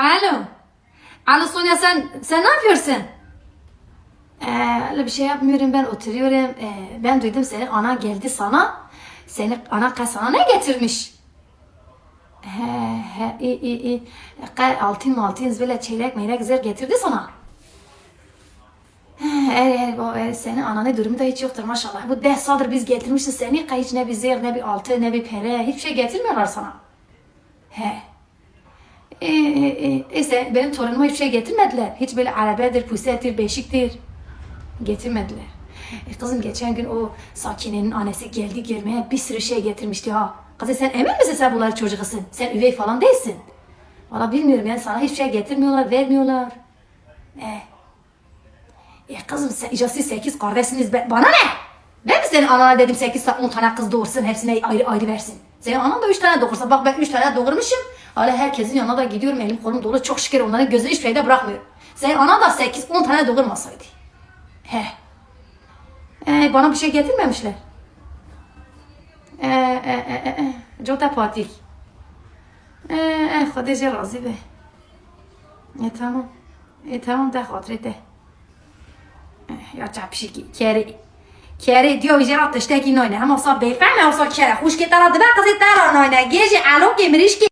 Alo. Alo Sonya sen sen ne yapıyorsun? Ee, öyle bir şey yapmıyorum ben oturuyorum. Ee, ben duydum senin ana geldi sana. Seni ana sana ne getirmiş? He he iyi iyi iyi. Altın altın böyle çeyrek meyrek zır getirdi sana. Er er o er, senin ananın durumu da hiç yoktur maşallah. Bu dehsadır biz getirmişiz seni. Hiç ne bir zır ne bir altın ne bir pere hiçbir şey getirmiyorlar sana. He. E, e, işte benim torunuma hiçbir şey getirmediler. Hiç böyle arabedir, pusettir, beşiktir. Getirmediler. E, kızım geçen gün o Sakine'nin annesi geldi görmeye bir sürü şey getirmişti ha. Kızım sen emin misin sen bunları çocuğusun? Sen üvey falan değilsin. Valla bilmiyorum yani sana hiçbir şey getirmiyorlar, vermiyorlar. E, e kızım sen icazsız sekiz kardeşsiniz. Ben, bana ne? Ben mi senin anana dedim sekiz on tane kız doğursun hepsine ayrı ayrı versin. Senin anan da üç tane doğursa bak ben üç tane doğurmuşum. Hala herkesin yanına da gidiyorum elim kolum dolu çok şükür onların gözü hiçbir şeyde bırakmıyor. Senin anan da sekiz on tane doğurmasaydı. He. Ee, bana bir şey getirmemişler. Ee, e, e, e, e. Çok da patik. Ee, e, Hatice razı be. E tamam. E tamam de hatırı de. yapacak bir şey ki. Kere Kere diyor iyice atıştaki noyne. Ama olsa beyefendi olsa kere. Hoş geldin adı ben kızı taran noyne. Gece alo gemiriş ki.